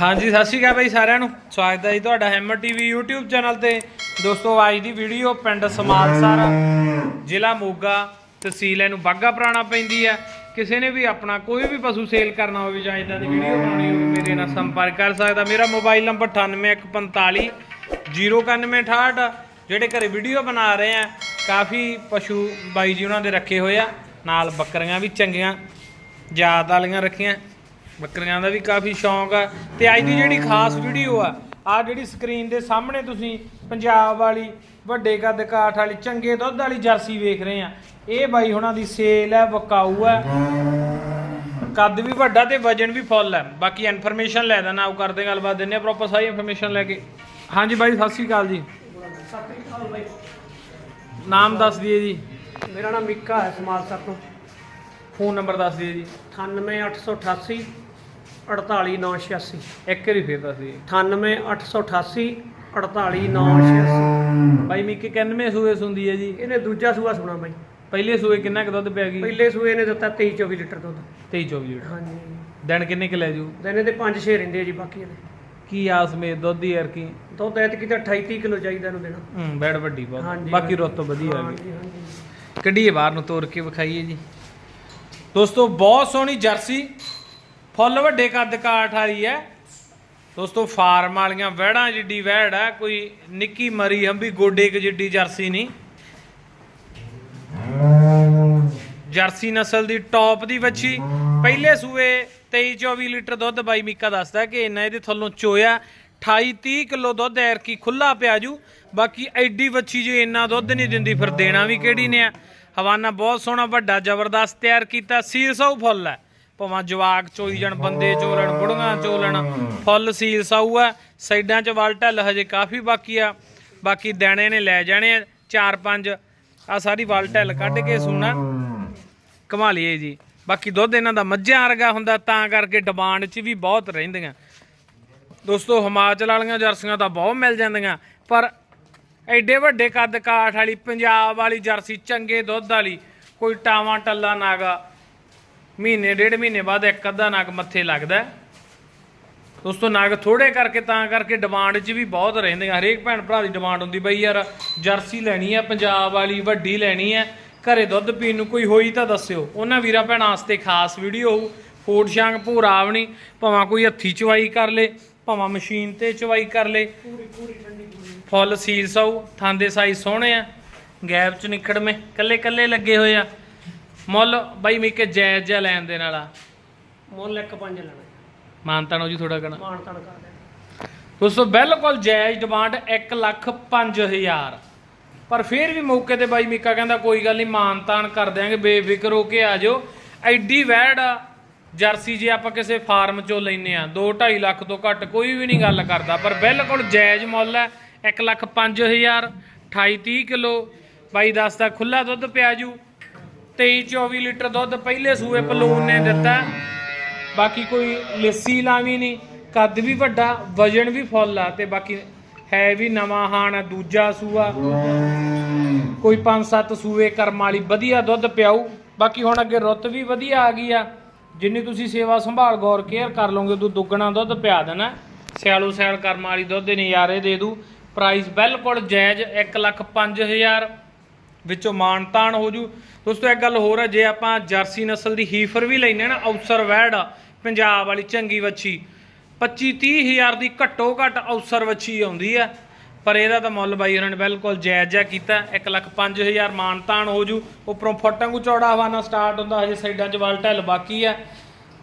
ਹਾਂਜੀ, ਸਤਿ ਸ਼੍ਰੀ ਅਕਾਲ ਬਾਈ ਸਾਰਿਆਂ ਨੂੰ। ਸਵਾਗਤ ਹੈ ਜੀ ਤੁਹਾਡਾ ਹੈਮਰ ਟੀਵੀ YouTube ਚੈਨਲ ਤੇ। ਦੋਸਤੋ, ਅੱਜ ਦੀ ਵੀਡੀਓ ਪਿੰਡ ਸਮਾਲਸਰ, ਜ਼ਿਲ੍ਹਾ ਮੋਗਾ, ਤਹਿਸੀਲ ਇਹਨੂੰ ਬਾਗਾ ਪੁਰਾਣਾ ਪੈਂਦੀ ਹੈ। ਕਿਸੇ ਨੇ ਵੀ ਆਪਣਾ ਕੋਈ ਵੀ ਪਸ਼ੂ ਸੇਲ ਕਰਨਾ ਹੋਵੇ ਜਾਂ ਇਦਾਂ ਦੀ ਵੀਡੀਓ ਬਣਾਉਣੀ ਹੋਵੇ, ਮੇਰੇ ਨਾਲ ਸੰਪਰਕ ਕਰ ਸਕਦਾ। ਮੇਰਾ ਮੋਬਾਈਲ ਨੰਬਰ 98145 09168 ਜਿਹੜੇ ਘਰੇ ਵੀਡੀਓ ਬਣਾ ਰਹੇ ਆ, ਕਾਫੀ ਪਸ਼ੂ ਬਾਈ ਜੀ ਉਹਨਾਂ ਦੇ ਰੱਖੇ ਹੋਏ ਆ। ਨਾਲ ਬੱਕਰੀਆਂ ਵੀ ਚੰਗੀਆਂ ਜਾਤ ਵਾਲੀਆਂ ਰੱਖੀਆਂ। ਬੱਕਰੀਆਂ ਦਾ ਵੀ ਕਾਫੀ ਸ਼ੌਂਕ ਆ। ਤੇ ਅੱਜ ਦੀ ਜਿਹੜੀ ਖਾਸ ਵੀਡੀਓ ਆ ਆ ਜਿਹੜੀ ਸਕਰੀਨ ਦੇ ਸਾਹਮਣੇ ਤੁਸੀਂ ਪੰਜਾਬ ਵਾਲੀ ਵੱਡੇ ਕੱਦ ਕਾਠ ਵਾਲੀ ਚੰਗੇ ਦੁੱਧ ਵਾਲੀ ਜਰਸੀ ਵੇਖ ਰਹੇ ਆ। ਇਹ ਬਾਈ ਹੁਣਾਂ ਦੀ ਸੇਲ ਹੈ ਵਕਾਊ ਹੈ ਕੱਦ ਵੀ ਵੱਡਾ ਤੇ ਵਜਨ ਵੀ ਫੁੱਲ ਹੈ ਬਾਕੀ ਇਨਫੋਰਮੇਸ਼ਨ ਲੈ ਦੇਣਾ ਆਓ ਕਰਦੇ ਗੱਲਬਾਤ ਦਿੰਨੇ ਆ ਪ੍ਰੋਪਰ ਸਾਰੀ ਇਨਫੋਰਮੇਸ਼ਨ ਲੈ ਕੇ। ਹਾਂਜੀ ਬਾਈ ਸਤਿ ਸ਼੍ਰੀ ਅਕਾਲ ਜੀ। ਨਾਮ ਦੱਸ ਦਈਏ ਜੀ। ਮੇਰਾ ਨਾਮ ਮਿੱਕਾ ਹੈ ਸਮਾਲਸਰ ਤੋਂ। ਫੋਨ ਨੰਬਰ ਦੱਸ ਦਈਏ ਜੀ। 98888 48986 ਇੱਕ ਵਾਰੀ ਫੇਰ ਦੱਸ ਦਈਏ। 98888 48986 ਬਾਈ ਮਿੱਕੇ 91 ਸੂਏ ਸੁੰਦੀ ਹੈ ਜੀ? ਇਹਨੇ ਦੂਜਾ ਸੂਆ ਸੁਣਾ ਬਾਈ। ਪਹਿਲੇ ਸੂਏ ਕਿੰਨਾ ਕੁ ਦੁੱਧ ਪਿਆ ਗਈ? ਪਹਿਲੇ ਸੂਏ ਨੇ ਦਿੱਤਾ 23 24 ਲੀਟਰ ਦੁੱਧ। 23 24 ਲੀਟਰ। ਹਾਂਜੀ। ਦਿਨ ਕਿੰਨੇ ਕੁ ਲੈ ਜੂ? ਦਿਨੇ ਤੇ 5 6 ਰਹਿੰਦੇ ਆ ਜੀ ਬਾਕੀ ਇਹਦੇ। ਕੀ ਆਸ ਮੇ ਦੁੱਧ ਦੀ ਯਾਰ ਕੀ? ਦੁੱਧ ਐਤਕੀ ਤਾਂ 28 30 ਕਿਲੋ ਚਾਹੀਦਾ ਇਹਨੂੰ ਦੇਣਾ। ਹੂੰ ਬੈੜ ਵੱਡੀ ਬਹੁਤ। ਬਾਕੀ। ਰੁੱਤ ਤੋਂ ਵਧੀਆ ਆ ਗਈ। ਕੱਢੀਏ ਬਾਹਰ ਨੂੰ ਤੋੜ ਕੇ ਵਿਖਾਈਏ ਜੀ। ਦੋਸਤੋ ਬਹੁਤ ਸੋਹਣੀ ਜਰਸੀ। ਫੁੱਲ ਵੱਡੇ ਕੱਦ ਕਾਠ ਵਾਲੀ ਹੈ। ਦੋਸਤੋ, ਫਾਰਮ ਵਾਲੀਆਂ ਵਹਿੜਾਂ ਜਿੱਡੀ ਵਹਿੜ ਹੈ, ਕੋਈ ਨਿੱਕੀ ਮਰੀ ਹੰਬੀ ਗੋਡੇ ਕ ਜਿੱਡੀ ਜਰਸੀ ਨਹੀਂ। ਜਰਸੀ ਨਸਲ ਦੀ ਟੌਪ ਦੀ ਵੱਛੀ। ਪਹਿਲੇ ਸੂਏ 23 24 ਲੀਟਰ ਦੁੱਧ ਬਾਈ ਮੀਕਾ ਦੱਸਦਾ ਕਿ ਇੰਨਾ ਇਹਦੇ ਥੱਲੋਂ ਚੋਇਆ 28 30 ਕਿਲੋ ਦੁੱਧ ਐਰ ਕੀ ਖੁੱਲਾ ਪਿਆ ਜੂ। ਬਾਕੀ ਐਡੀ ਵੱਛੀ ਜੇ ਇੰਨਾ ਦੁੱਧ ਨਹੀਂ ਦਿੰਦੀ, ਫਿਰ ਦੇਣਾ ਵੀ ਕਿਹੜੀ ਨੇ ਆ। ਹਵਾਨਾ ਬਹੁਤ ਸੋਹਣਾ ਵੱਡਾ ਜ਼ਬਰਦਸਤ ਤਿਆਰ ਕੀਤਾ, ਸੀਲ ਫੁੱਲ ਹੈ। ਭਾਵੇਂ ਜਵਾਕ ਚੋਈ ਜਾਣ ਬੰਦੇ ਚੋਲਣ ਬੁੜੀਆਂ ਚੋਲਣ ਫੁੱਲ ਸੀਲ ਸਾਊ ਆ ਸਾਈਡਾਂ 'ਚ ਵਲ ਢੱਲ ਹਜੇ ਕਾਫੀ ਬਾਕੀ ਆ। ਬਾਕੀ ਦੇਣੇ ਨੇ ਲੈ ਜਾਣੇ ਆ ਚਾਰ ਪੰਜ ਆ ਸਾਰੀ ਵਲ ਢੱਲ ਕੱਢ ਕੇ ਸੂਣਾ। ਕਮਾ ਲਈਏ ਜੀ। ਬਾਕੀ ਦੁੱਧ ਇਹਨਾਂ ਦਾ ਮੱਝਾਂ ਵਰਗਾ ਹੁੰਦਾ ਤਾਂ ਕਰਕੇ ਡਿਮਾਂਡ 'ਚ ਵੀ ਬਹੁਤ ਰਹਿੰਦੀਆਂ। ਦੋਸਤੋ ਹਿਮਾਚਲ ਵਾਲੀਆਂ ਜਰਸੀਆਂ ਤਾਂ ਬਹੁਤ ਮਿਲ ਜਾਂਦੀਆਂ ਪਰ ਐਡੇ ਵੱਡੇ ਕੱਦ ਕਾਠ ਵਾਲੀ ਪੰਜਾਬ ਵਾਲੀ ਜਰਸੀ ਚੰਗੇ ਦੁੱਧ ਵਾਲੀ ਕੋਈ ਟਾਵਾਂ ਟੱਲਾ ਨਾਗਾ ਮਹੀਨੇ, ਡੇਢ ਮਹੀਨੇ ਬਾਅਦ ਇੱਕ ਅੱਧਾ ਨਗ ਮੱਥੇ ਲੱਗਦਾ ਹੈ। ਦੋਸਤੋ ਨਗ ਥੋੜੇ ਕਰਕੇ, ਤਾਂ ਕਰਕੇ ਡਿਮਾਂਡ 'ਚ ਵੀ ਬਹੁਤ ਰਹਿੰਦੀਆਂ। ਹਰੇਕ ਭੈਣ ਭਰਾ ਦੀ ਡਿਮਾਂਡ ਹੁੰਦੀ ਬਈ ਯਾਰ ਜਰਸੀ ਲੈਣੀ ਹੈ, ਪੰਜਾਬ ਵਾਲੀ ਵੱਡੀ ਲੈਣੀ ਹੈ, ਘਰੇ ਦੁੱਧ ਪੀਣ ਨੂੰ ਕੋਈ ਹੋਈ ਤਾਂ ਦੱਸਿਓ। ਉਹਨਾਂ ਵੀਰਾਂ ਭੈਣਾਂ ਵਾਸਤੇ ਖਾਸ ਵੀਡੀਓ ਹੋਊ। ਕੋਟ ਸ਼ਾਂਗ ਭੂਰਾਵਣੀ ਭਾਵੇਂ ਕੋਈ ਹੱਥੀ ਚਵਾਈ ਕਰ ਲੇ, ਭਾਵੇਂ ਮਸ਼ੀਨ ਤੇ ਚਵਾਈ ਕਰ ਲੇ। ਫੁੱਲ ਸੀਲ ਸੌ ਥਾਂਦੇ ਸਾਈਜ਼ ਸੋਹਣੇ ਆ। ਗੈਪ ਚ ਨਿਖੜਵੇਂ ਕੱਲੇ ਕੱਲੇ ਲੱਗੇ ਹੋਏ ਆ। ਮੁੱਲ ਬਾਈ ਮੇਕੇ ਜਾਇਜ਼ ਜਿਹਾ ਲੈਣ ਦੇ ਨਾਲ ਆ ਮੁੱਲ ਇੱਕ ਪੰਜ ਲੈਣਾ। ਮਾਨਤਾ ਨੂੰ ਜੀ ਥੋੜਾ ਕਣਾ ਮਾਣ ਤਾਣ ਕਰ ਦੇਣਾ ਦੋਸਤੋ ਬਿਲਕੁਲ ਜਾਇਜ਼ ਡਿਮਾਂਡ 1 ਲੱਖ 5000 ਪਰ ਫਿਰ ਵੀ ਮੌਕੇ ਤੇ ਬਾਈ ਮੀਕਾ ਕਹਿੰਦਾ ਕੋਈ ਗੱਲ ਨਹੀਂ ਮਾਨਤਾਨ ਕਰ ਦਿਆਂਗੇ ਬੇਫਿਕਰ ਹੋ ਕੇ ਆ ਜਾਓ। ਐਡੀ ਵੈੜ ਆ ਜਰਸੀ ਜੇ ਆਪਾਂ ਕਿਸੇ ਫਾਰਮ ਚੋਂ ਲੈਨੇ ਆ 2.5 ਲੱਖ ਤੋਂ ਘੱਟ ਕੋਈ ਵੀ ਨਹੀਂ ਗੱਲ ਕਰਦਾ। ਪਰ ਬਿਲਕੁਲ ਜਾਇਜ਼ ਮੁੱਲ ਹੈ 1 ਲੱਖ 5000 28 30 ਕਿਲੋ। ਬਾਈ ਦੱਸਦਾ ਖੁੱਲਾ ਦੁੱਧ ਪਿਆ ਜੂ। 23 24 ਲੀਟਰ ਦੁੱਧ ਪਹਿਲੇ ਸੂਏ ਪਲੂਨ ਨੇ ਦਿੱਤਾ। ਬਾਕੀ ਕੋਈ ਲੱਸੀ ਲਾਵੀ ਨਹੀਂ ਕੱਦ ਵੀ ਵੱਡਾ ਵਜਨ ਵੀ ਫੁੱਲ ਆ ਤੇ ਬਾਕੀ ਹੈ ਵੀ ਨਵਾਂ ਹਾਣ ਆ, ਦੂਜਾ ਸੂਆ। ਕੋਈ 5-7 ਸੂਏ ਕਰਮ ਵਾਲੀ ਵਧੀਆ ਦੁੱਧ ਪਿਆਊ। ਬਾਕੀ ਹੁਣ ਅੱਗੇ ਰੁੱਤ ਵੀ ਵਧੀਆ ਆ ਗਈ ਆ। ਜਿੰਨੀ ਤੁਸੀਂ ਸੇਵਾ ਸੰਭਾਲ ਗੌਰ ਕੇਅਰ ਕਰ ਲਓਗੇ ਉਦੋਂ ਦੁੱਗਣਾ ਦੁੱਧ ਪਿਆ ਦੇਣਾ। ਸਿਆਲੋ ਸਿਆਲ ਕਰਮ ਵਾਲੀ ਦੁੱਧ ਦੇ ਨਜ਼ਾਰੇ ਦੇ ਦੂ ਪ੍ਰਾਈਸ ਬਿਲਕੁਲ ਜਾਇਜ਼ 1 ਲੱਖ 5000 ਵਿੱਚੋਂ ਮਾਨਤਾਨ ਹੋ ਜੂ। ਦੋਸਤੋ, ਇੱਕ ਗੱਲ ਹੋਰ ਹੈ ਜੇ ਆਪਾਂ ਜਰਸੀ ਨਸਲ ਦੀ ਹੀਫਰ ਵੀ ਲੈਨੇ ਨਾ ਔਸਰ ਵੈੜ ਪੰਜਾਬ ਵਾਲੀ ਚੰਗੀ ਵੱਛੀ 25 30 ਹਜ਼ਾਰ ਦੀ ਘੱਟੋ ਘੱਟ ਔਸਰ ਵੱਛੀ ਆਉਂਦੀ ਆ। ਪਰ ਇਹਦਾ ਤਾਂ ਮੁੱਲ ਬਾਈ ਉਹਨਾਂ ਨੇ ਬਿਲਕੁਲ ਜਾਇਜ਼ ਜਿਹਾ ਕੀਤਾ 1 ਲੱਖ 5000 ਮਾਨਤਾਨ ਹੋ ਜੂ। ਉੱਪਰੋਂ ਫੁੱਟਾਂ ਚੌੜਾ ਹਵਾਨਾ ਸਟਾਰਟ ਹੁੰਦਾ, ਹਜੇ ਸਾਈਡਾਂ 'ਚ ਵਲ ਢੱਲ ਬਾਕੀ ਆ।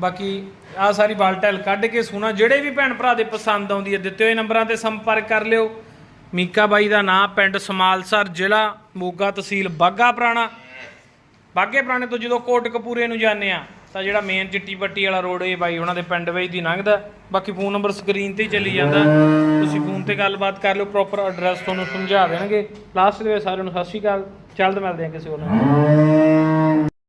ਬਾਕੀ ਆ ਸਾਰੀ ਵਲ ਕੱਢ ਕੇ ਸੁਣਾ ਜਿਹੜੇ ਵੀ ਭੈਣ ਭਰਾ ਦੇ ਪਸੰਦ ਆਉਂਦੀ ਹੈ ਦਿੱਤੇ ਹੋਏ ਨੰਬਰਾਂ ਤੇ ਸੰਪਰਕ ਕਰ ਲਿਓ। ਮੀਕਾ ਬਾਈ ਦਾ ਨਾਂ ਪਿੰਡ ਸਮਾਲਸਰ, ਜ਼ਿਲ੍ਹਾ ਮੋਗਾ ਤਹਿਸੀਲ ਬਾਗਾ ਪੁਰਾਣਾ। ਬਾਗੇ ਪੁਰਾਣੇ ਤੋਂ ਜਦੋਂ ਕੋਟਕਪੂਰੇ ਨੂੰ ਜਾਂਦੇ ਆ ਤਾਂ ਜਿਹੜਾ ਮੇਨ ਚਿੱਟੀ ਪੱਟੀ ਵਾਲਾ ਰੋਡ ਇਹ ਬਾਈ ਉਹਨਾਂ ਦੇ ਪਿੰਡ ਵਿੱਚ ਦੀ ਲੰਘਦਾ। ਬਾਕੀ ਫੋਨ ਨੰਬਰ ਸਕਰੀਨ ਤੇ ਹੀ ਚੱਲੀ ਜਾਂਦਾ। ਤੁਸੀਂ ਫੋਨ ਤੇ ਗੱਲਬਾਤ ਕਰ ਲਿਓ ਪ੍ਰੋਪਰ ਐਡਰੈਸ ਤੁਹਾਨੂੰ ਸਮਝਾ ਦੇਣਗੇ। ਲਾਸਟ ਦੇ ਵਿੱਚ ਸਾਰਿਆਂ ਨੂੰ ਸਤਿ ਸ਼੍ਰੀ ਅਕਾਲ। ਜਲਦ ਮਿਲਦੇ ਹਾਂ ਕਿਸੇ ਹੋਰ ਨਾਲ।